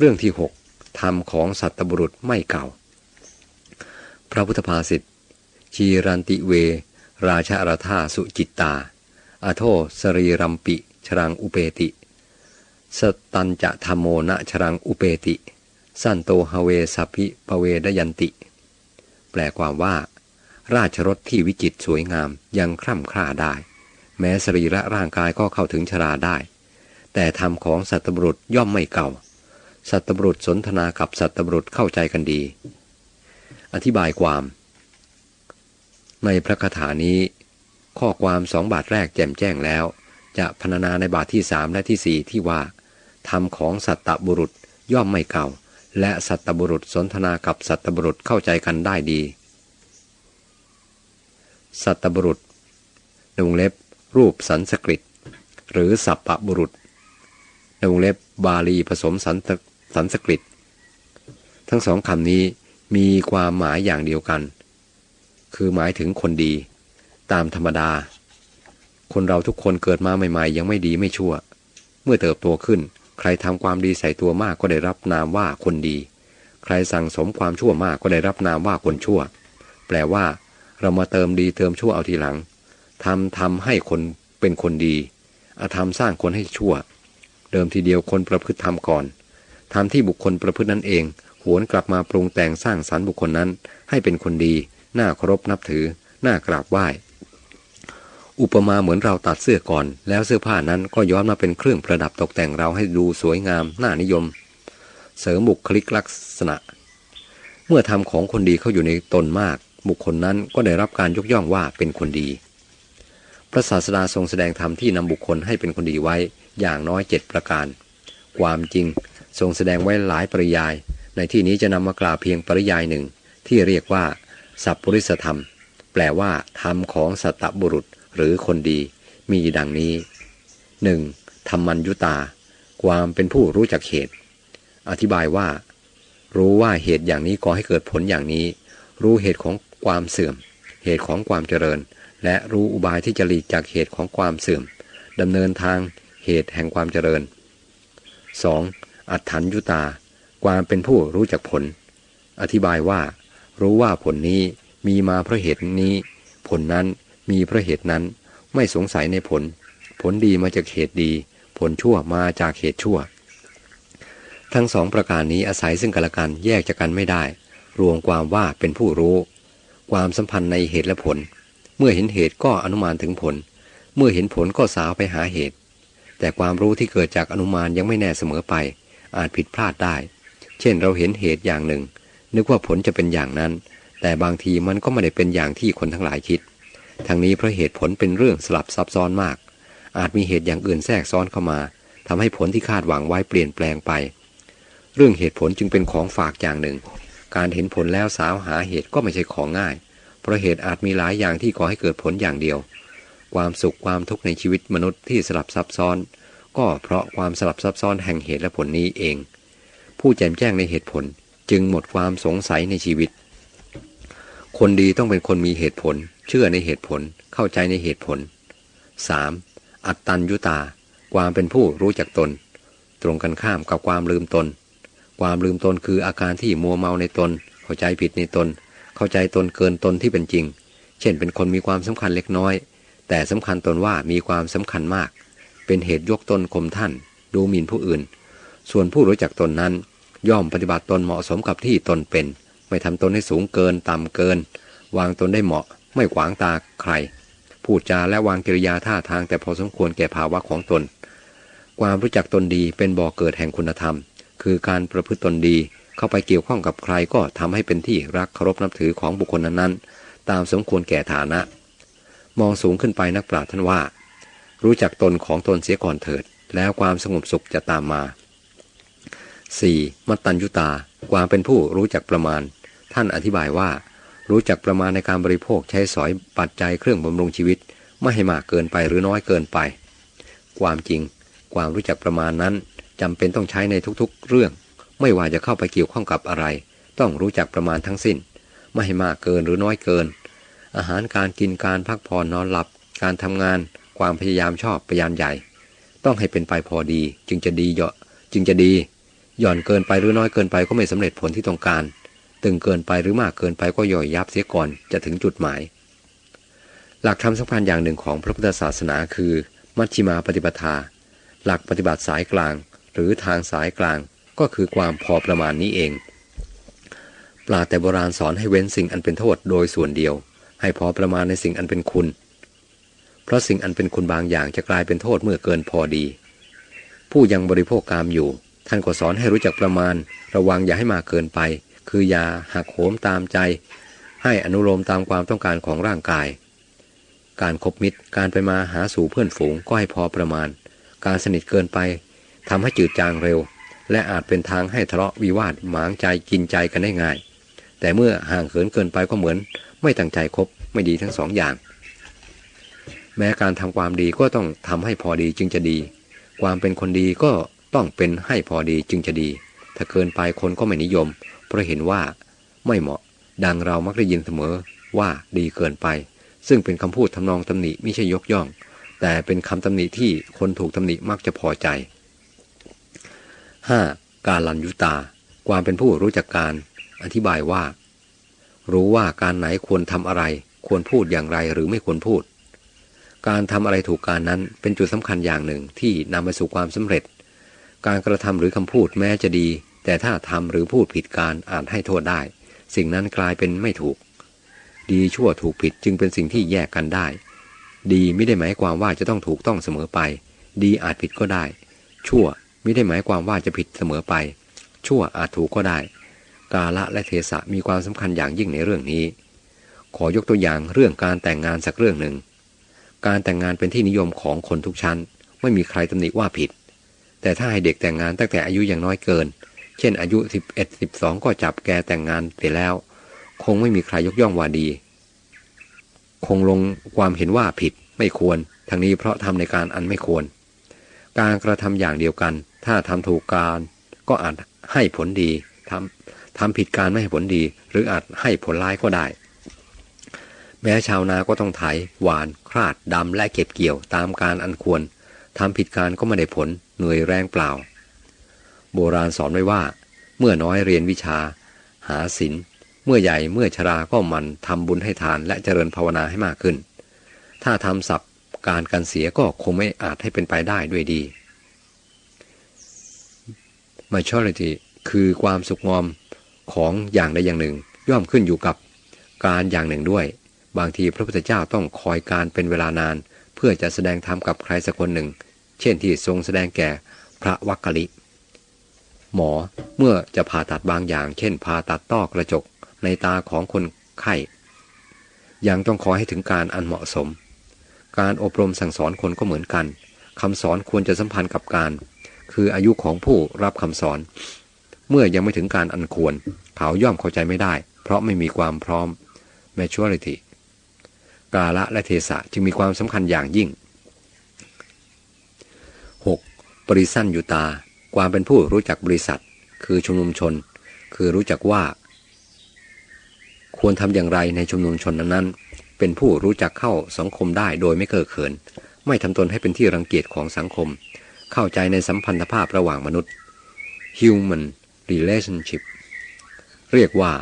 เรื่องที่หกธรรมของสัตบุรุษไม่เก่า พระพุทธภาษิตชีรันติเว ราชาราธาสุจิตตา อโทสรีรัมปิ ชรังอุเปติ สตันจะธรรมโมนะชรังอุเปติ สันโตฮเวสัพิปเวดยันติ แปลความว่า ราชรถที่วิจิตสวยงามยังคร่ำคร่าได้ แม้สรีระร่างกายก็เข้าถึงชราได้ แต่ธรรมของสัตบุรุษย่อมไม่เก่า สัตบุรุษสนทนากับสัตบุรุษเข้าใจกันดี อธิบายความ ในพระคาถานี้ ข้อความสองบาทแรกแจ่มแจ้งแล้ว จะพรรณนาในบาทที่สามและที่สี่ที่ว่าธรรมของสัตบุรุษย่อมไม่เก่า และสัตบุรุษสนทนากับสัตบุรุษเข้าใจกันได้ดี สัตบุรุษในวงเล็บ รูปสันสกฤต หรือสัพปบุรุษในวงเล็บบาลีผสมสันส สันสกฤต ทั้งสองคำนี้มีความหมายอย่างเดียวกัน คือหมายถึงคนดี ตามธรรมดา คนเราทุกคนเกิดมาใหม่ๆ ยังไม่ดีไม่ชั่ว เมื่อเติบโตขึ้น ใครทำความดีใส่ตัวมากก็ได้รับนามว่าคนดี ใครสั่งสมความชั่วมากก็ได้รับนามว่าคนชั่ว แปลว่า เรามาเติมดีเติมชั่วเอาทีหลังทำทำให้คนเป็นคนดีอาธรรมสร้างคนให้ชั่ว เดิมทีเดียวคนประพฤติธรรมก่อน ทำที่บุคคลประพฤตินั้นเอง หวนกลับมาปรุงแต่งสร้างสรรค์บุคคลนั้น ให้เป็นคนดี น่าเคารพนับถือ น่ากราบไหว้ อุปมาเหมือนเราตัดเสื้อก่อน แล้วเสื้อผ้านั้นก็ย้อนมาเป็นเครื่องประดับตกแต่งเราให้ดูสวยงาม น่านิยม เสริมบุคลิกลักษณะ เมื่อทำของคนดีเข้าอยู่ในตนมาก บุคคลนั้นก็ได้รับการยกย่องว่าเป็นคนดี พระศาสดาทรงแสดงธรรมที่นำบุคคลให้เป็นคนดีไว้อย่างน้อยเจ็ดประการ ความจริง ทรงแสดงไว้หลายปริยาย ในที่นี้จะนำมากล่าวเพียงปริยายหนึ่ง ที่เรียกว่า สัพปริสธรรม แปลว่า ธรรมของสัตบุรุษหรือคนดี มีดังนี้ 1. ธรรมัญยุตา ความเป็นผู้รู้จักเหตุ อธิบายว่า รู้ว่าเหตุอย่างนี้ก่อให้เกิดผลอย่างนี้ รู้เหตุของความเสื่อม เหตุของความเจริญ และรู้อุบายที่จะหลีกจากเหตุของความเสื่อมดำเนินทางเหตุแห่งความเจริญ 2. อัฏฐัญยุตา ความเป็นผู้รู้จักผล อธิบายว่า รู้ว่าผลนี้มีมาเพราะเหตุนี้ ผลนั้นมีเพราะเหตุนั้น ไม่สงสัยในผล ผลดีมาจากเหตุดี ผลชั่วมาจากเหตุชั่ว ทั้งสองประการนี้อาศัยซึ่งกันและกันแยกจากกันไม่ได้ รวมความว่าเป็นผู้รู้ ความสัมพันธ์ในเหตุและผล เมื่อเห็นเหตุก็อนุมานถึงผล เมื่อเห็นผลก็สาวไปหาเหตุแต่ความรู้ที่เกิดจากอนุมานยังไม่แน่เสมอไป อาจผิดพลาดได้ เช่นเราเห็นเหตุอย่างหนึ่ง นึกว่าผลจะเป็นอย่างนั้น แต่บางทีมันก็ไม่ได้เป็นอย่างที่คนทั้งหลายคิด ทั้งนี้เพราะเหตุผลเป็นเรื่องสลับซับซ้อนมาก อาจมีเหตุอย่างอื่นแทรกซ้อนเข้ามาทำให้ผลที่คาดหวังไว้เปลี่ยนแปลงไป เรื่องเหตุผลจึงเป็นของฝากอย่างหนึ่ง การเห็นผลแล้วสาวหาเหตุก็ไม่ใช่ของง่าย เพราะเหตุอาจมีหลายอย่างที่ก่อให้เกิดผลอย่างเดียว ความสุขความทุกข์ในชีวิตมนุษย์ที่สลับซับซ้อน ก็เพราะความสลับซับซ้อนแห่งเหตุและผลนี้เอง ผู้แจ่มแจ้งในเหตุผลจึงหมดความสงสัยในชีวิต คนดีต้องเป็นคนมีเหตุผล เชื่อในเหตุผล เข้าใจในเหตุผล 3. อัตตัญยุตา ความเป็นผู้รู้จักตน ตรงกันข้ามกับความลืมตน ความลืมตนคืออาการที่มัวเมาในตน เข้าใจผิดในตน เข้าใจตนเกินตนที่เป็นจริง เช่นเป็นคนมีความสำคัญเล็กน้อย แต่สำคัญตนว่ามีความสำคัญมาก เป็นเหตุยกตนข่มท่าน ดูหมิ่นผู้อื่น ส่วนผู้รู้จักตนนั้น ย่อมปฏิบัติตนเหมาะสมกับที่ตนเป็น ไม่ทำตนให้สูงเกินต่ำเกิน วางตนได้เหมาะ ไม่ขวางตาใคร พูดจาและวางกิริยาท่าทางแต่พอสมควรแก่ภาวะของตน ความรู้จักตนดีเป็นบ่อเกิดแห่งคุณธรรม คือการประพฤติตนดีเข้าไปเกี่ยวข้องกับใครก็ทำให้เป็นที่รักเคารพนับถือของบุคคลนั้นๆตามสมควรแก่ฐานะ มองสูงขึ้นไปนักปราชญ์ท่านว่า รู้จักตนของตนเสียก่อนเถิด แล้วความสงบสุขจะตามมา 4. มัตตัญยุตา ความเป็นผู้รู้จักประมาณ ท่านอธิบายว่า รู้จักประมาณในการบริโภคใช้สอยปัจจัยเครื่องบำรุงชีวิต ไม่ให้มากเกินไปหรือน้อยเกินไป ความจริง ความรู้จักประมาณนั้นจำเป็นต้องใช้ในทุกๆ เรื่อง ไม่ว่าจะเข้าไปเกี่ยวข้องกับอะไร ต้องรู้จักประมาณทั้งสิ้น ไม่ให้มากเกินหรือน้อยเกิน อาหารการกินการพักผ่อนนอนหลับ การทำงาน ความพยายามชอบพยายามใหญ่ ต้องให้เป็นไปพอดีจึงจะดีเยอะจึงจะดีหย่อนเกินไปหรือน้อยเกินไปก็ไม่สำเร็จผลที่ต้องการ ตึงเกินไปหรือมากเกินไปก็ย่อยยับเสียก่อนจะถึงจุดหมาย หลักธรรมสำคัญอย่างหนึ่งของพระพุทธศาสนาคือ มัชฌิมาปฏิปทา หลักปฏิบัติสายกลาง หรือทางสายกลางก็คือความพอประมาณนี้เองปลาแต่โบราณสอนให้เว้นสิ่งอันเป็นโทษโดยส่วนเดียว ให้พอประมาณในสิ่งอันเป็นคุณ เพราะสิ่งอันเป็นคุณบางอย่างจะกลายเป็นโทษเมื่อเกินพอดี ผู้ยังบริโภคกามอยู่ ท่านก็สอนให้รู้จักประมาณ ระวังอย่าให้มากเกินไป คืออย่าหักโหมตามใจ ให้อนุโลมตามความต้องการของร่างกาย การคบมิตรการไปมาหาสู่เพื่อนฝูงก็ให้พอประมาณ การสนิทเกินไปทำให้จืดจางเร็ว และอาจเป็นทางให้ทะเลาะวิวาทหมางใจกินใจกันได้ง่าย แต่เมื่อห่างเขินเกินไปก็เหมือน ไม่ตั้งใจคบไม่ดีทั้งสองอย่าง แม้การทำความดีก็ต้องทำให้พอดีจึงจะดี ความเป็นคนดีก็ต้องเป็นให้พอดีจึงจะดี ถ้าเกินไปคนก็ไม่นิยม เพราะเห็นว่าไม่เหมาะ ดังเรามักได้ยินเสมอว่าดีเกินไป ซึ่งเป็นคำพูดทำนองตำหนิไม่ใช่ยกย่อง แต่เป็นคำตำหนิที่คนถูกตำหนิมักจะพอใจ 5. การลันยุตา ความเป็นผู้รู้จักการ อธิบายว่า รู้ว่าการไหนควรทำอะไร ควรพูดอย่างไรหรือไม่ควรพูด การทำอะไรถูกการนั้นเป็นจุดสำคัญอย่างหนึ่งที่นำไปสู่ความสำเร็จ การกระทำหรือคำพูดแม้จะดี แต่ถ้าทำหรือพูดผิดการอาจให้โทษได้ สิ่งนั้นกลายเป็นไม่ถูก ดีชั่วถูกผิดจึงเป็นสิ่งที่แยกกันได้ ดีไม่ได้หมายความว่าจะต้องถูกต้องเสมอไป ดีอาจผิดก็ได้ ชั่วไม่ได้หมายความว่าจะผิดเสมอไป ชั่วอาจถูกก็ได้ กาละและเทศะมีความสำคัญอย่างยิ่งในเรื่องนี้ ขอยกตัวอย่างเรื่องการแต่งงานสักเรื่องหนึ่ง การแต่งงานเป็นที่นิยมของคนทุกชั้น ไม่มีใครตำหนิว่าผิด แต่ถ้าให้เด็กแต่งงานตั้งแต่อายุยังน้อยเกิน เช่น อายุ 11 12 ก็จับแกแต่งงานไปแล้ว คงไม่มีใครยกย่องว่าดี คงลงความเห็นว่าผิดไม่ควร ทั้งนี้เพราะทำในการอันไม่ควร การกระทำอย่างเดียวกัน ถ้าทำถูกการก็อาจให้ผลดีทำทำผิดการไม่ให้ผลดี หรืออาจให้ผลร้ายก็ได้ ม้ชาวนาก็ต้องไถ หวาน คราดดำและเก็บเกี่ยวตามการอันควรทำผิดการก็ไม่ได้ผล เหนื่อยแรงเปล่า โบราณสอนไว้ว่า เมื่อน้อยเรียนวิชา หาศีลเมื่อใหญ่เมื่อชราก็มันทำบุญให้ทานและเจริญภาวนาให้มากขึ้น ถ้าทำสับการกันเสียก็คงไม่อาจให้เป็นไปได้ด้วยดี maturity คือความสุขงอมของอย่างใดอย่างหนึ่ง ย่อมขึ้นอยู่กับการอย่างหนึ่งด้วย บางทีพระพุทธเจ้าต้องคอยการเป็นเวลานาน เพื่อจะแสดงธรรมกับใครสักคนหนึ่ง เช่นที่ทรงแสดงแก่พระวักกะลิ หมอเมื่อจะผ่าตัดบางอย่าง เช่น ผ่าตัดต้อกระจกในตาของคนไข้ ยังต้องขอให้ถึงการอันเหมาะสม การอบรมสั่งสอนคนก็เหมือนกันคำสอนควรจะสัมพันธ์กับการ คืออายุของผู้รับคำสอน เมื่อยังไม่ถึงการอันควร เขาย่อมเข้าใจไม่ได้ เพราะไม่มีความพร้อม maturity กาละและเทศะจึงมีความสำคัญอย่างยิ่ง 6. ปริสันยุตา ความเป็นผู้รู้จักบริษัท คือชุมนุมชน คือรู้จักว่า ควรทำอย่างไรในชุมนุมชนนั้นๆ เป็นผู้รู้จักเข้าสังคมได้โดยไม่เกิดเขิน ไม่ทำตนให้เป็นที่รังเกียจของสังคม เข้าใจในสัมพันธภาพระหว่างมนุษย์ human relationship เรียกว่า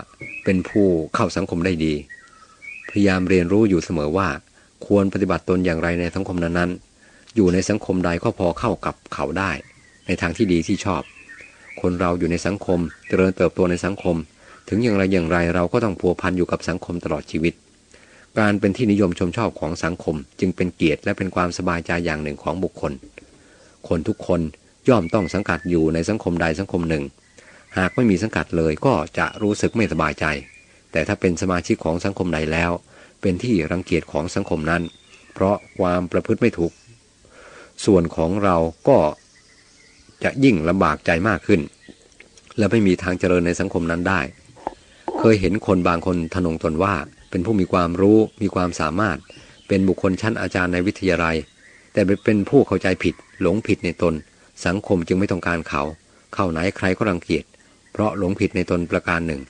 เป็นผู้เข้าสังคมได้ดี พยายามเรียนรู้อยู่เสมอว่า ควรปฏิบัติตนอย่างไรในสังคมนั้นๆ อยู่ในสังคมใดก็พอเข้ากับเขาได้ ในทางที่ดีที่ชอบ คนเราอยู่ในสังคม เจริญเติบโตในสังคม ถึงอย่างไรอย่างไรเราก็ต้องพัวพันอยู่กับสังคมตลอดชีวิต การเป็นที่นิยมชมชอบของสังคม จึงเป็นเกียรติและเป็นความสบายใจอย่างหนึ่งของบุคคล คนทุกคนย่อมต้องสังกัดอยู่ในสังคมใดสังคมหนึ่ง หากไม่มีสังกัดเลยก็จะรู้สึกไม่สบายใจ แต่ถ้าเป็นสมาชิกของสังคมใดแล้ว เป็นที่รังเกียจของสังคมนั้น เพราะความประพฤติไม่ถูก ส่วนของเราก็จะยิ่งลำบากใจมากขึ้น และไม่มีทางเจริญในสังคมนั้นได้ เคยเห็นคนบางคนทนงตนว่า เป็นผู้มีความรู้มีความสามารถ เป็นบุคคลชั้นอาจารย์ในวิทยาลัย แต่เป็นผู้เข้าใจผิด หลงผิดในตน สังคมจึงไม่ต้องการเขา เข้าไหนใครก็รังเกียจ เพราะหลงผิดในตนประการหนึ่ง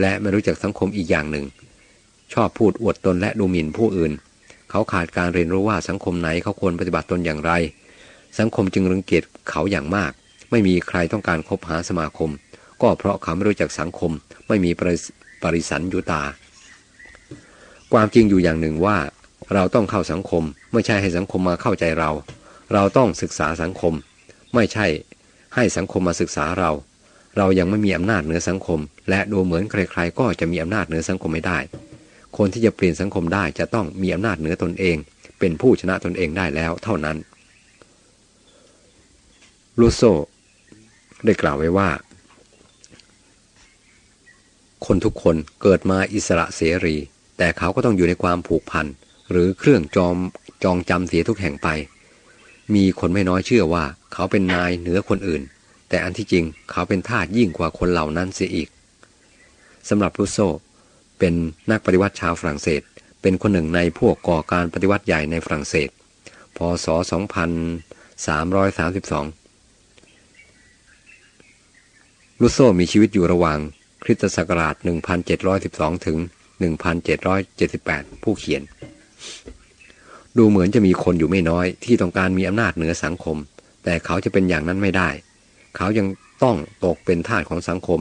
และไม่รู้จักสังคมอีกอย่างหนึ่ง ชอบพูดอวดตนและดูหมิ่นผู้อื่น เขาขาดการเรียนรู้ว่าสังคมไหนเขาควรปฏิบัติตนอย่างไร สังคมจึงรังเกียจเขาอย่างมาก ไม่มีใครต้องการคบหาสมาคม ก็เพราะเขาไม่รู้จักสังคม ไม่มีปริปริสันยุตา ความจริงอยู่อย่างหนึ่งว่า เราต้องเข้าสังคม ไม่ใช่ให้สังคมมาเข้าใจเรา เราต้องศึกษาสังคม ไม่ใช่ให้สังคมมาศึกษาเรา เรายังไม่มีอำนาจเหนือสังคม และดูเหมือนใครๆก็จะมีอำนาจเหนือสังคมไม่ได้ คนที่จะเปลี่ยนสังคมได้จะต้องมีอำนาจเหนือตนเอง เป็นผู้ชนะตนเองได้แล้วเท่านั้นลูโซได้กล่าวไว้ว่า คนทุกคนเกิดมาอิสระเสรี แต่เขาก็ต้องอยู่ในความผูกพัน หรือเครื่องจอมจองจำเสียทุกแห่งไป มีคนไม่น้อยเชื่อว่า เขาเป็นนายเหนือคนอื่น แต่อันที่จริงเขาเป็นทาสยิ่งกว่าคนเหล่านั้นเสียอีกสำหรับลูโซเป็นนักปฏิวัติชาวฝรั่งเศส เป็นคนหนึ่งในพวกก่อการปฏิวัติใหญ่ในฝรั่งเศส พศ 2332ลูโซมีชีวิตอยู่ระหว่างคริสตศักราช 1712 ถึง 1778 ผู้เขียน ดูเหมือนจะมีคนอยู่ไม่น้อยที่ต้องการมีอำนาจเหนือสังคม แต่เขาจะเป็นอย่างนั้นไม่ได้ เขายังต้องตกเป็นทาสของสังคม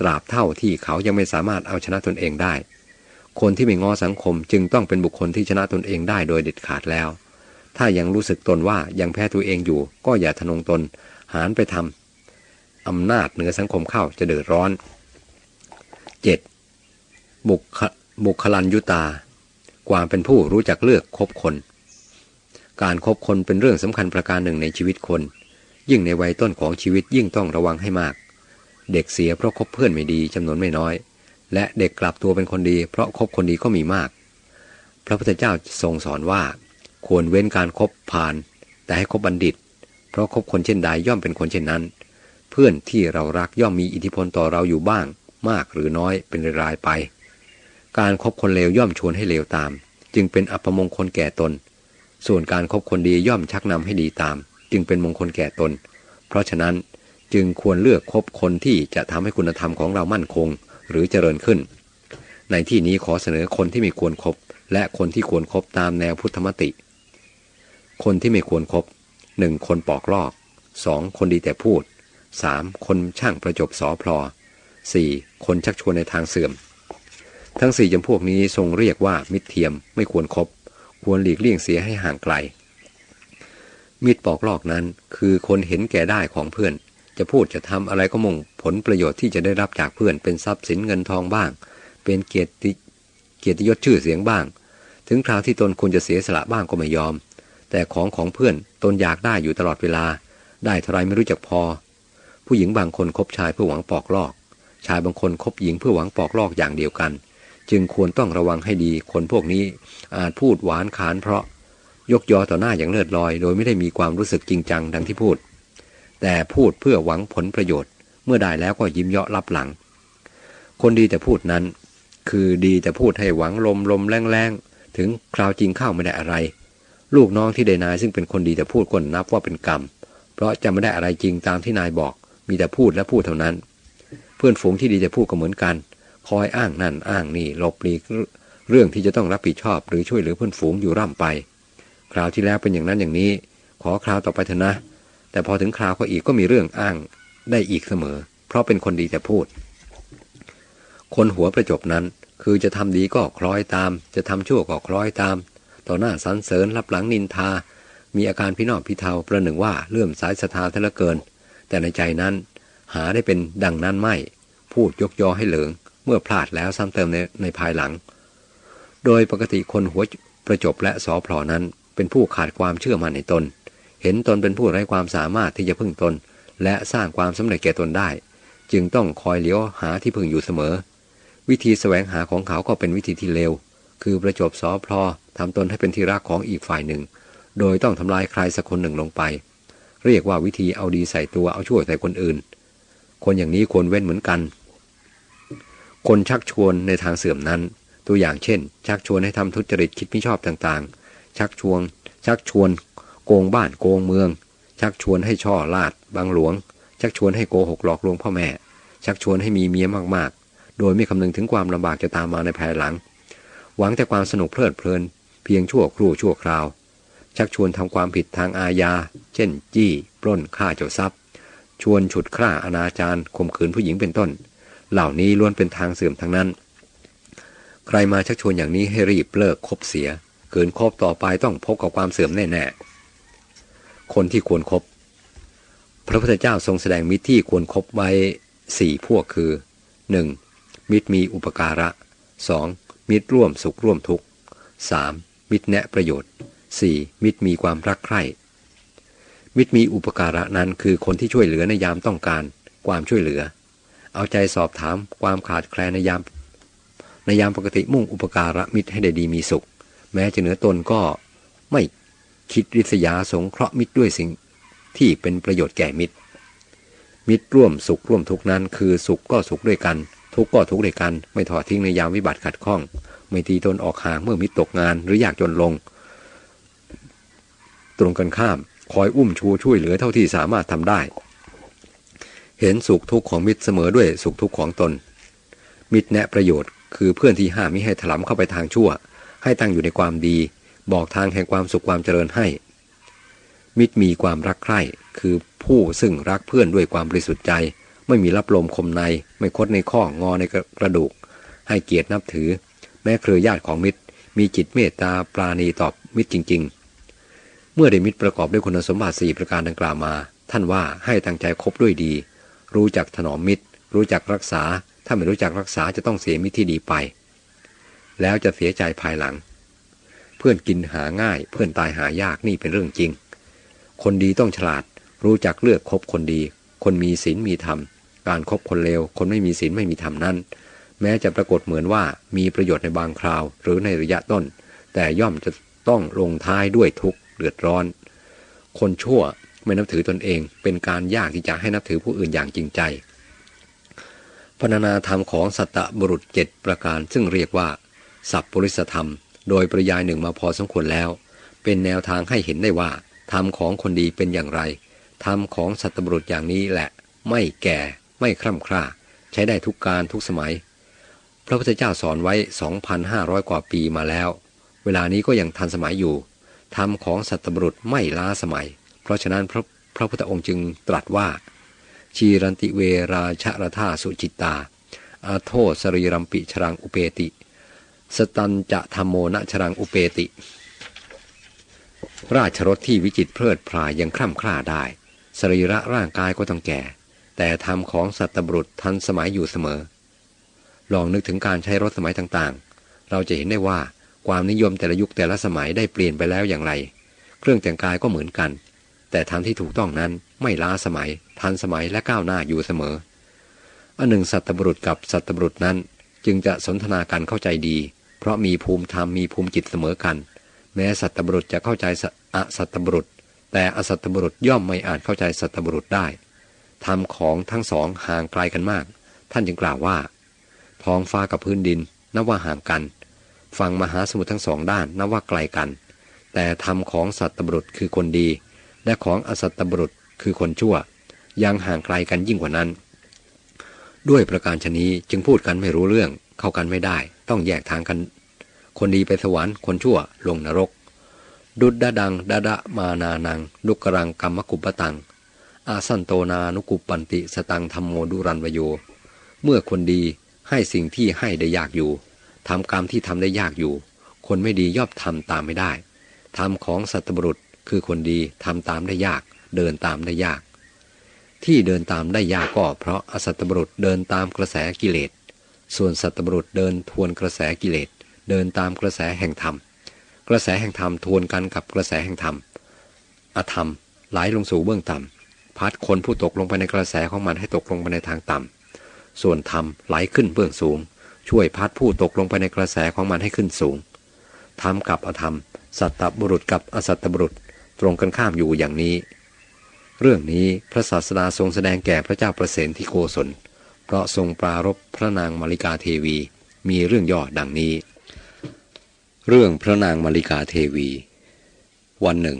ตราบเท่าที่เขายังไม่สามารถเอาชนะตนเองได้ คนที่ไม่ง้อสังคมจึงต้องเป็นบุคคลที่ชนะตนเองได้โดยเด็ดขาดแล้ว ถ้ายังรู้สึกตนว่ายังแพ้ตัวเองอยู่ ก็อย่าทนงตน หารไปทำอำนาจเหนือสังคมเข้าจะเดือดร้อน 7. บุคบุคลันยุตา ความเป็นผู้รู้จักเลือกคบคน การครบคนเป็นเรื่องสำคัญประการหนึ่งในชีวิตคน ยิ่งในวัยต้นของชีวิตยิ่งต้องระวังให้มาก เด็กเสียเพราะคบเพื่อนไม่ดีจำนวนไม่น้อย และเด็กกลับตัวเป็นคนดี เพราะคบคนดีก็มีมาก พระพุทธเจ้าทรงสอนว่า ควรเว้นการครบผ่าน แต่ให้คบบัณฑิต เพราะคบคนเช่นใดย่อมเป็นคนเช่นนั้น เพื่อนที่เรารักย่อมมีอิทธิพลต่อเราอยู่บ้าง มากหรือน้อยเป็นรายไป การครบคนเลวย่อมชวนให้เลวตาม จึงเป็นอัปมงคลแก่ตน ส่วนการครบคนดีย่อมชักนำให้ดีตาม จึงเป็นมงคลแก่ตน เพราะฉะนั้นจึงควรเลือกคบคนที่จะทำให้คุณธรรมของเรามั่นคง หรือเจริญขึ้น ในที่นี้ขอเสนอคนที่ไม่ควรครบและคนที่ควรครบตามแนวพุทธมติ คนที่ไม่ควรครบหนึ่งคนปอกลอกสองคนดีแต่พูด 3. คนช่างประจบสอพลอ 4. คนชักชวนในทางเสื่อม ทั้งสี่จำพวกนี้ทรงเรียกว่ามิตรเทียมไม่ควรครบ ควรหลีกเลี่ยงเสียให้ห่างไกล มิตรปอกลอกนั้น คือคนเห็นแก่ได้ของเพื่อน จะพูดจะทำอะไรก็มุ่งผลประโยชน์ที่จะได้รับจากเพื่อน เป็นทรัพย์สินเงินทองบ้าง เป็นเกียรติเกียรติยศชื่อเสียงบ้าง ถึงคราวที่ตนควรจะเสียสละบ้างก็ไม่ยอม แต่ของของเพื่อนตนอยากได้อยู่ตลอดเวลา ได้เท่าไรไม่รู้จักพอ ผู้หญิงบางคนคบชายเพื่อหวังปอกลอก ชายบางคนคบหญิงเพื่อหวังปอกลอกอย่างเดียวกัน จึงควรต้องระวังให้ดีคนพวกนี้อาจพูดหวานขานเพราะ ยกยอต่อหน้าอย่างเลือดลอย โดยไม่ได้มีความรู้สึกจริงจังดังที่พูด แต่พูดเพื่อหวังผลประโยชน์ เมื่อได้แล้วก็ยิ้มเยาะรับหลัง คนดีแต่พูดนั้น คือดีแต่พูดให้หวังลมลมแรงแรงถึงคราวจริงเข้าไม่ได้อะไร ลูกน้องที่ได้นายซึ่งเป็นคนดีแต่พูดก็นับว่าเป็นกรรม เพราะจะไม่ได้อะไรจริงตามที่นายบอก มีแต่พูดและพูดเท่านั้น เพื่อนฝูงที่ดีจะพูดก็เหมือนกัน คอยอ้างนั่นอ้างนี่หลบหลีกเรื่องที่จะต้องรับผิดชอบ หรือช่วยเหลือเพื่อนฝูงอยู่ร่ำไป คราวที่แล้วเป็นอย่างนั้นอย่างนี้ ขอคราวต่อไปเถอะนะ แต่พอถึงคราวเขาอีกก็มีเรื่องอ้างได้อีกเสมอ เพราะเป็นคนดีแต่พูด คนหัวประจบนั้น คือจะทำดีก็คล้อยตาม จะทำชั่วก็คล้อยตาม ต่อหน้าสรรเสริญรับหลังนินทา มีอาการพินอบพิเทาประหนึ่งว่าเลื่อมสายศรัทธาเท่าเกิน แต่ในใจนั้น หาได้เป็นดังนั้นไม่ พูดยกยอให้เหลิงเมื่อพลาดแล้วซ้ำเติมในในภายหลัง โดยปกติคนหัวประจบและสอพลอนั้น เป็นผู้ขาดความเชื่อมั่นในตน เห็นตนเป็นผู้ไร้ความสามารถที่จะพึ่งตน และสร้างความสำเร็จแก่ตนได้ จึงต้องคอยเลี้ยวหาที่พึ่งอยู่เสมอ วิธีแสวงหาของเขาก็เป็นวิธีที่เลวคือประจบสอพลอทำตนให้เป็นที่รักของอีกฝ่ายหนึ่ง โดยต้องทำลายใครสักคนหนึ่งลงไป เรียกว่าวิธีเอาดีใส่ตัวเอาช่วยใส่คนอื่น คนอย่างนี้ควรเว้นเหมือนกัน คนชักชวนในทางเสื่อมนั้น ตัวอย่างเช่น ชักชวนให้ทำทุจริตคิดไม่ชอบต่างๆ ชักชวน ชักชวน โกงบ้านโกงเมือง ชักชวนให้ช่อลาดบางหลวง ชักชวนให้โกหกหลอกลวงพ่อแม่ ชักชวนให้มีเมียมากๆ โดยไม่คำนึงถึงความลำบากจะตามมาในภายหลัง หวังแต่ความสนุกเพลิดเพลิน เพียงชั่วครู่ชั่วคราว ชักชวนทำความผิดทางอาญา เช่น จี้ปล้นฆ่าเจ้าทรัพย์ ชวนฉุดคร่าอนาจารข่มขืนผู้หญิงเป็นต้น เหล่านี้ล้วนเป็นทางเสื่อมทั้งนั้นใครมาชักชวนอย่างนี้ให้รีบเลิกคบเสีย เกินคบต่อไปต้องพบกับความเสื่อมแน่ๆ คนที่ควรครบพระพุทธเจ้าทรงแสดงมิตรที่ควรครบไว้สี่พวกคือ 1. มิตรมีอุปการะ 2. มิตรร่วมสุขร่วมทุกข์ 3. มิตรแนะประโยชน์ 4. มิตรมีความรักใคร่ มิตรมีอุปการะนั้นคือคนที่ช่วยเหลือในยามต้องการ ความช่วยเหลือ เอาใจสอบถามความขาดแคลนในยาม ในยามปกติมุ่งอุปการะมิตรให้ได้ดีมีสุข แม้จะเหนือตนก็ไม่คิดริษยาสงเคราะห์มิตรด้วยสิ่งที่เป็นประโยชน์แก่มิตร มิตรร่วมสุขร่วมทุกนั้น คือสุขก็สุขด้วยกัน ทุกก็ทุกด้วยกัน ไม่ทอดทิ้งในยามวิบัติขัดข้อง ไม่ตีตนออกห่างเมื่อมิตรตกงานหรืออยากจนลง ตรงกันข้ามคอยอุ้มชูช่วยเหลือเท่าที่สามารถทำได้ เห็นสุขทุกข์ของมิตรเสมอด้วยสุขทุกข์ของตน มิตรแนะประโยชน์ คือเพื่อนที่ห้ามมิให้ถลำเข้าไปทางชั่ว ให้ตั้งอยู่ในความดี บอกทางแห่งความสุขความเจริญให้ มิตรมีความรักใคร่ คือผู้ซึ่งรักเพื่อนด้วยความบริสุทธิ์ใจ ไม่มีรับลมคมใน ไม่คดในข้องอในกระดูก ให้เกียรตินับถือ แม้เครือญาติของมิตร มีจิตเมตตาปราณีตอบมิตรจริง ๆ เมื่อได้มิตรประกอบด้วยคุณสมบัติสี่ประการดังกล่าวมา ท่านว่าให้ตั้งใจคบด้วยดี รู้จักถนอมมิตร รู้จักรักษา ถ้าไม่รู้จักรักษาจะต้องเสียมิตรที่ดีไป แล้วจะเสียใจภายหลัง เพื่อนกินหาง่าย เพื่อนตายหายากนี่เป็นเรื่องจริง คนดีต้องฉลาด รู้จักเลือกคบคนดี คนมีศีลมีธรรม การครบคนเลว คนไม่มีศีลไม่มีธรรมนั้น แม้จะปรากฏเหมือนว่ามีประโยชน์ในบางคราว หรือในระยะต้น แต่ย่อมจะต้องลงท้ายด้วยทุกข์เดือดร้อน คนชั่วไม่นับถือตนเอง เป็นการยากที่จะให้นับถือผู้อื่นอย่างจริงใจพรรณนาธรรมของสัตตบุรุษเจ็ดประการซึ่งเรียกว่า สัพปริสธรรม โดยปริยายหนึ่งมาพอสมควรแล้ว เป็นแนวทางให้เห็นได้ว่าธรรมของคนดีเป็นอย่างไรธรรมของสัตบุรุษอย่างนี้แหละ ไม่แก่ไม่คร่ำคร่า ใช้ได้ทุกการทุกสมัย พระพุทธเจ้าสอนไว้ 2,500 กว่าปีมาแล้ว เวลานี้ก็ยังทันสมัยอยู่ธรรมของสัตบุรุษไม่ล้าสมัย เพราะฉะนั้นพระพระพุทธองค์จึงตรัสว่า ชีรันติเวราชรธาสุจิตตาอาโทสรีรัมปิชรังอุเปติ สตันจะธรรมโมนะชรังอุเปติ ราชรถที่วิจิตเพลิดพลายยังคร่ำคร่าได้ สรีระร่างกายก็ต้องแก่ แต่ธรรมของสัตบุรุษทันสมัยอยู่เสมอ ลองนึกถึงการใช้รถสมัยต่างๆ เราจะเห็นได้ว่าความนิยมแต่ละยุคแต่ละสมัยได้เปลี่ยนไปแล้วอย่างไร เครื่องแต่งกายก็เหมือนกัน แต่ทำที่ถูกต้องนั้นไม่ล้าสมัย ทันสมัยและก้าวหน้าอยู่เสมออันหนึ่งสัตบุรุษกับสัตบุรุษนั้น จึงจะสนทนากันเข้าใจดี เพราะมีภูมิธรรมมีภูมิจิตเสมอกัน แม้สัตบุรุษจะเข้าใจอสัตบุรุษ แต่อสัตบุรุษย่อมไม่อาจเข้าใจสัตบุรุษได้ธรรมของทั้งสองห่างไกลกันมาก ท่านจึงกล่าวว่า ท้องฟ้ากับพื้นดินนับว่าห่างกัน ฝั่งมหาสมุทรทั้งสองด้านนับว่าไกลกัน แต่ธรรมของสัตบุรุษคือคนดี และของอสัตบุรุษคือคนชั่ว ยังห่างไกลกันยิ่งกว่านั้น ด้วยประการชนี้จึงพูดกันไม่รู้เรื่องเข้ากันไม่ได้ ต้องแยกทางกัน คนดีไปสวรรค์คนชั่วลงนรก ดุดดาดังดาดะมานานังลุกรังกรรมกุปตัง อาสันโตนานุกุปปันติสตังธรรมโมดุรันวโย เมื่อคนดีให้สิ่งที่ให้ได้ยากอยู่ทำกรรมที่ทำได้ยากอยู่ คนไม่ดีย่อมทำตามไม่ได้ทำของสัตบุรุษคือคนดีทำตามได้ยาก เดินตามได้ยาก ที่เดินตามได้ยากก็เพราะอสัตบุรุษเดินตามกระแสกิเลส ส่วนสัตบุรุษเดินทวนกระแสกิเลส เดินตามกระแสแห่งธรรม กระแสแห่งธรรมทวนกันกับกระแสแห่งธรรม อธรรมไหลลงสู่เบื้องต่ำพัดคนผู้ตกลงไปในกระแสของมันให้ตกลงไปในทางต่ำ ส่วนธรรมไหลขึ้นเบื้องสูง ช่วยพัดผู้ตกลงไปในกระแสของมันให้ขึ้นสูงทำกับอธรรม สัตตบุรุษกับอสัตตบุรุษตรงกันข้ามอยู่อย่างนี้ เรื่องนี้พระศาสดาทรงแสดงแก่พระเจ้าประเสนที่โกศล เพราะทรงปรารบพระนางมาริกาเทวีมีเรื่องย่อดังนี้ เรื่องพระนางมาริกาเทวี วันหนึ่ง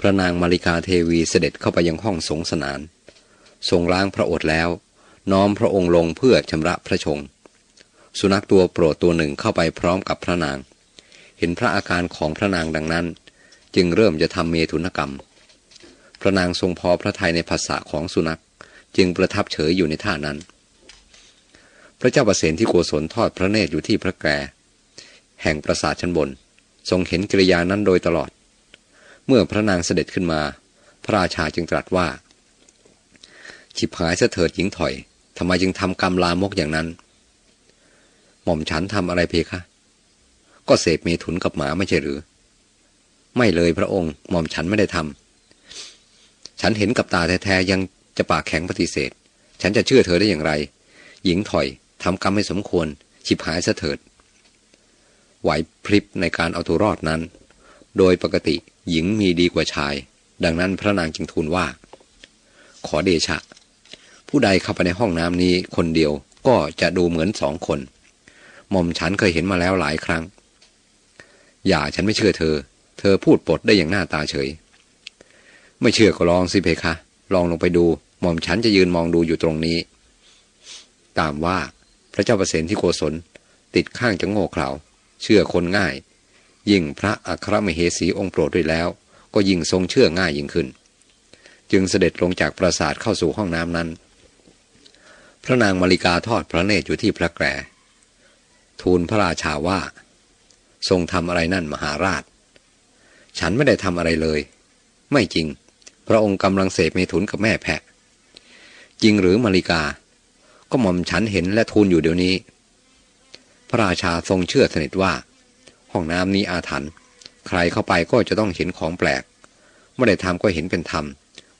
พระนางมาริกาเทวีเสด็จเข้าไปยังห้องสงสนาน ทรงล้างพระโอษฐ์แล้ว น้อมพระองค์ลงเพื่อชำระพระชง สุนัขตัวโปรดตัวหนึ่งเข้าไปพร้อมกับพระนาง เห็นพระอาการของพระนางดังนั้น จึงเริ่มจะทำเมถุนกรรม พระนางทรงพอพระทัยในภาษาของสุนัข จึงประทับเฉยอยู่ในท่านั้น พระเจ้าประเสนที่โกศลทอดพระเนตรอยู่ที่พระแกรแห่งปราสาทชั้นบน ทรงเห็นกิริยานั้นโดยตลอด เมื่อพระนางเสด็จขึ้นมา พระราชาจึงตรัสว่า ฉิบหายเสถิดหญิงถอยทำไมจึงทำกรรมลามกอย่างนั้น หม่อมฉันทำอะไรเพคะ ก็เสพเมถุนกับหมาไม่ใช่หรือ ไม่เลยพระองค์ หม่อมฉันไม่ได้ทำ ฉันเห็นกับตาแท้ๆยังจะปากแข็งปฏิเสธ ฉันจะเชื่อเธอได้อย่างไร หญิงถอย ทำกรรมไม่สมควรฉิบหายเสถิด ไหวพริบในการเอาตัวรอดนั้น โดยปกติหญิงมีดีกว่าชาย ดังนั้นพระนางจึงทูลว่า ขอเดชะ ผู้ใดเข้าไปในห้องน้ำนี้คนเดียวก็จะดูเหมือนสองคนหม่อมฉันเคยเห็นมาแล้วหลายครั้ง อย่าฉันไม่เชื่อเธอ เธอพูดปดได้อย่างหน้าตาเฉย ไม่เชื่อก็ลองสิเพคะ ลองลงไปดู หม่อมฉันจะยืนมองดูอยู่ตรงนี้ ตามว่า พระเจ้าประเสนที่โกศลติดข้างจะโง่เขลาเชื่อคนง่าย ยิ่งพระอัครมเหสีองค์โปรดด้วยแล้ว ก็ยิ่งทรงเชื่อง่ายยิ่งขึ้น จึงเสด็จลงจากปราสาทเข้าสู่ห้องน้ำนั้น พระนางมาริกาทอดพระเนตรอยู่ที่พระแกรทูลพระราชาว่า ทรงทำอะไรนั่นมหาราช ฉันไม่ได้ทำอะไรเลย ไม่จริง พระองค์กำลังเสพเมถุนกับแม่แพะ จริงหรือมาริกา ก็หม่อมฉันเห็นและทูลอยู่เดี๋ยวนี้ พระราชาทรงเชื่อสนิทว่า ห้องน้ำนี้อาถรรพ์ใครเข้าไปก็จะต้องเห็นของแปลกไม่ได้ทำก็เห็นเป็นธรรม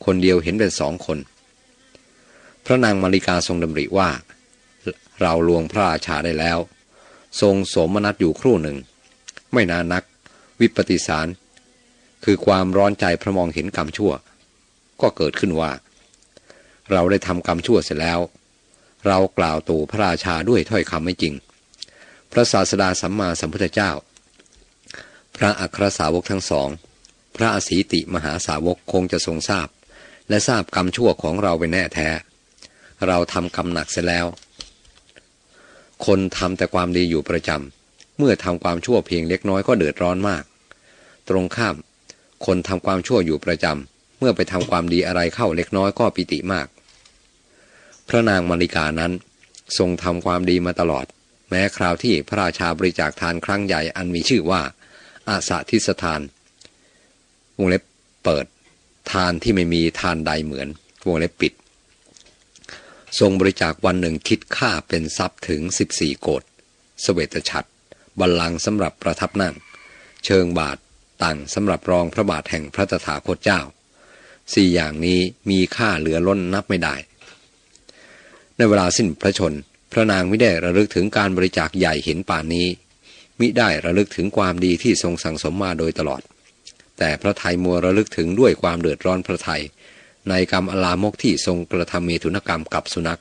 คนเดียวเห็นเป็นสองคน พระนางมาริกาทรงดำริว่า เราลวงพระราชาได้แล้ว ทรงสมนัตอยู่ครู่หนึ่ง ไม่นานนัก วิปติสาร คือความร้อนใจพระมองเห็นกรรมชั่ว ก็เกิดขึ้นว่า เราได้ทำกรรมชั่วเสร็จแล้ว เรากล่าวตู่พระราชาด้วยถ้อยคำไม่จริง พระศาสดาสัมมาสัมพุทธเจ้า พระอัครสาวกทั้งสอง พระอสีติมหาสาวกคงจะทรงทราบ และทราบกรรมชั่วของเราเป็นแน่แท้ เราทำกรรมหนักเสียแล้ว คนทำแต่ความดีอยู่ประจำเมื่อทำความชั่วเพียงเล็กน้อยก็เดือดร้อนมาก ตรงข้าม คนทำความชั่วอยู่ประจำเมื่อไปทำความดีอะไรเข้าเล็กน้อยก็ปิติมาก พระนางมาริกานั้น ทรงทำความดีมาตลอด แม้คราวที่พระราชาบริจาคทานครั้งใหญ่อันมีชื่อว่าอาสาทิสทานวงเล็บเปิดทานที่ไม่มีทานใดเหมือนวงเล็บปิด ทรงบริจาควันหนึ่งคิดค่าเป็นทรัพย์ถึง 14 โกดสเวตฉัตรบัลลังก์สำหรับประทับนั่ง เชิงบาทต่างสำหรับรองพระบาทแห่งพระตถาคตเจ้าสี่อย่างนี้มีค่าเหลือล้นนับไม่ได้ ในเวลาสิ้นพระชน พระนางไม่ได้ระลึกถึงการบริจาคใหญ่เห็นป่านนี้ มิได้ระลึกถึงความดีที่ทรงสั่งสมมาโดยตลอด แต่พระไทยมัวระลึกถึงด้วยความเดือดร้อนพระไทย ในกรรมอลามกที่ทรงกระทำเมตุนกรรมกับสุนัข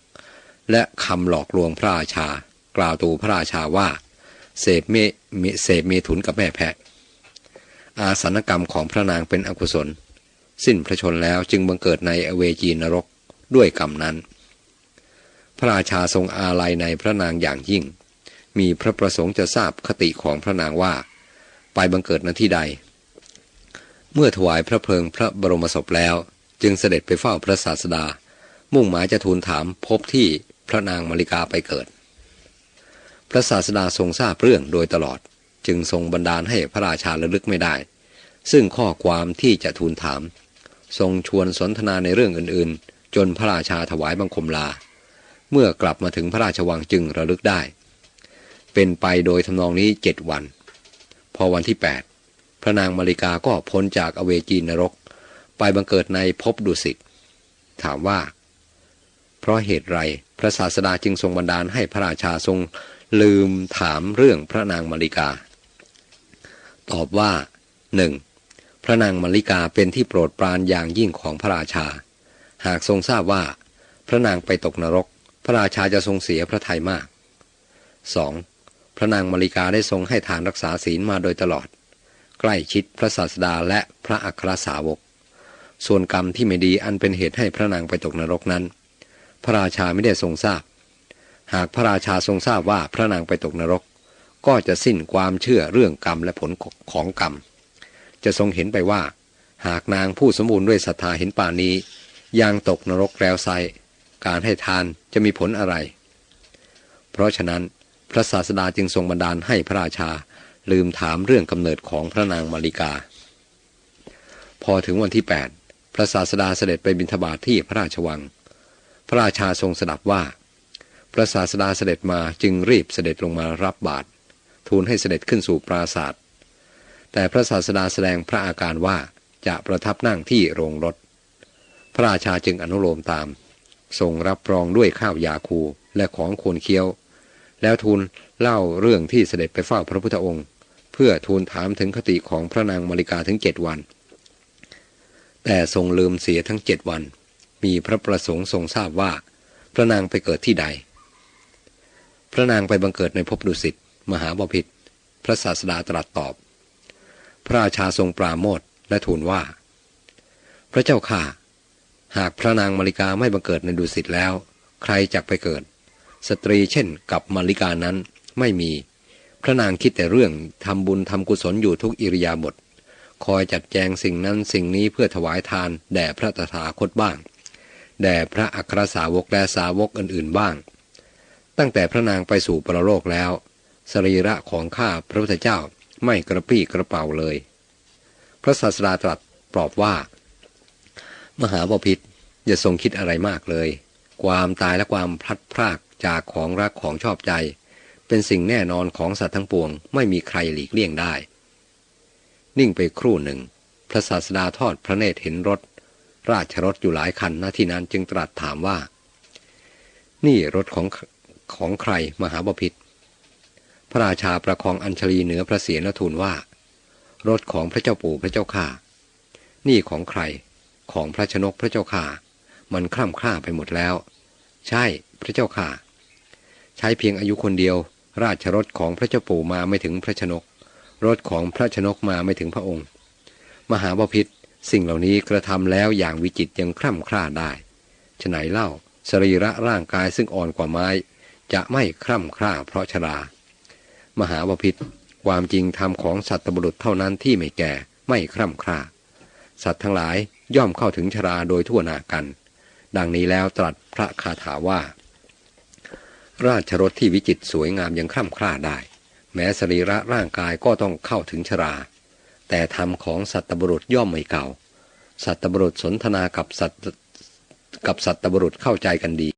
และคำหลอกลวงพระราชา กล่าวตูพระราชาว่า เสพเมเสพเมถุนกับแม่แพะ อาสนกรรมของพระนางเป็นอกุศล สิ้นพระชนแล้วจึงบังเกิดในอเวจีนรกด้วยกรรมนั้น พระราชาทรงอาลัยในพระนางอย่างยิ่ง มีพระประสงค์จะทราบคติของพระนางว่า ไปบังเกิดณที่ใด เมื่อถวายพระเพลิงพระบรมศพแล้ว จึงเสด็จไปเฝ้าพระศาสดา มุ่งหมายจะทูลถามพบที่พระนางมาริกาไปเกิด พระศาสดาทรงทราบเรื่องโดยตลอด จึงทรงบันดาลให้พระราชาระลึกไม่ได้ ซึ่งข้อความที่จะทูลถาม ทรงชวนสนทนาในเรื่องอื่นๆ จนพระราชาถวายบังคมลา เมื่อกลับมาถึงพระราชวังจึงระลึกได้ เป็นไปโดยทำนองนี้เจ็ดวัน พอวันที่แปดพระนางมาริกาก็พ้นจากอเวจีนรก ไปบังเกิดในภพดุสิต ถามว่า เพราะเหตุไรพระศาสดาจึงทรงบันดาลให้พระราชาทรงลืมถามเรื่องพระนางมาริกา ตอบว่าหนึ่งพระนางมาริกาเป็นที่โปรดปรานอย่างยิ่งของพระราชา หากทรงทราบว่า พระนางไปตกนรก ระราชาจะทรงเสียพระทัยมาก 2. พระนางมาริกาได้ทรงให้ทานรักษาศีลมาโดยตลอด ใกล้ชิดพระศาสดาและพระอัครสาวก ส่วนกรรมที่ไม่ดีอันเป็นเหตุให้พระนางไปตกนรกนั้น พระราชาไม่ได้ทรงทราบ หากพระราชาทรงทราบว่าพระนางไปตกนรก ก็จะสิ้นความเชื่อเรื่องกรรมและผลของกรรม จะทรงเห็นไปว่า หากนางผู้สมบูรณ์ด้วยศรัทธาเห็นป่านนี้ยังตกนรกแล้วไซ การให้ทานจะมีผลอะไร เพราะฉะนั้นพระศาสดาจึงทรงบันดาลให้พระราชาลืมถามเรื่องกำเนิดของพระนางมาริกา พอถึงวันที่ 8 พระศาสดาเสด็จไปบิณฑบาตทที่พระราชวัง พระราชาทรงสดับว่า พระศาสดาเสด็จมาจึงรีบเสด็จลงมารับบาตรทูลให้เสด็จขึ้นสู่ปราศาสตร์แต่พระศาสดาแสดงพระอาการว่าจะประทับนั่งที่โรงรถ พระราชาจึงอนุโลมตาม ทรงรับรองด้วยข้าวยาคูและของควรเคี้ยว แล้วทูลเล่าเรื่องที่เสด็จไปเฝ้าพระพุทธองค์ เพื่อทูลถามถึงคติของพระนางมาริกาถึงเจ็ดวัน แต่ทรงลืมเสียทั้งเจ็ดวัน มีพระประสงค์ทรงทราบว่า พระนางไปเกิดที่ใด พระนางไปบังเกิดในภพดุสิตมหาบพิตรพระศาสดาตรัสตอบ พระราชาทรงปราโมทและทูลว่า พระเจ้าข่า หากพระนางมาริกาไม่บังเกิดในดุสิตแล้ว ใครจักไปเกิด สตรีเช่นกับมาริกานั้นไม่มี พระนางคิดแต่เรื่องทำบุญทำกุศลอยู่ทุกอิริยาบถคอยจัดแจงสิ่งนั้นสิ่งนี้เพื่อถวายทานแด่พระตถาคตบ้าง แด่พระอัครสาวกและสาวกอื่นๆบ้าง ตั้งแต่พระนางไปสู่ปรโลกแล้ว สรีระของข้าพระพุทธเจ้าไม่กระปี้กระเป๋าเลย พระศาสดาตรัสปลอบว่า มหาบพิษอย่าทรงคิดอะไรมากเลย ความตายและความพลัดพรากจากของรักของชอบใจ เป็นสิ่งแน่นอนของสัตว์ทั้งปวง ไม่มีใครหลีกเลี่ยงได้ นิ่งไปครู่หนึ่ง พระศาสดาทอดพระเนตรเห็นรถ ราชรถอยู่หลายคันณที่นั้นจึงตรัสถามว่า นี่รถของของใครมหาบพิษพระราชาประคองอัญชลีเหนือพระเศียรและทูลว่า รถของพระเจ้าปู่พระเจ้าข่านี่ของใคร ของพระชนกพระเจ้าข่า มันคล่ำคล้าไปหมดแล้ว ใช่พระเจ้าข่า ใช้เพียงอายุคนเดียว ราชรถของพระเจ้าปู่มาไม่ถึงพระชนก รถของพระชนกมาไม่ถึงพระองค์ มหาบพิษสิ่งเหล่านี้กระทำแล้วอย่างวิจิตยังคล่ำคล้าได้ฉไหนเล่าสรีระร่างกายซึ่งอ่อนกว่าไม้ จะไม่คล่ำคล้าเพราะชรา มหาวพิษความจริงธรรมของสัตว์บุรุษเท่านั้นที่ไม่แก่ไม่คร่ำคร่า สัตว์ทั้งหลาย ย่อมเข้าถึงชราโดยทั่วหน้ากัน ดังนี้แล้วตรัสพระคาถาว่า ราชรถที่วิจิตสวยงามยังคร่ำคร่าได้ แม้สรีระร่างกายก็ต้องเข้าถึงชรา แต่ธรรมของสัตบุรุษย่อมไม่เก่า สัตบุรุษสนทนากับสัตกับสัตบุรุษเข้าใจกันดี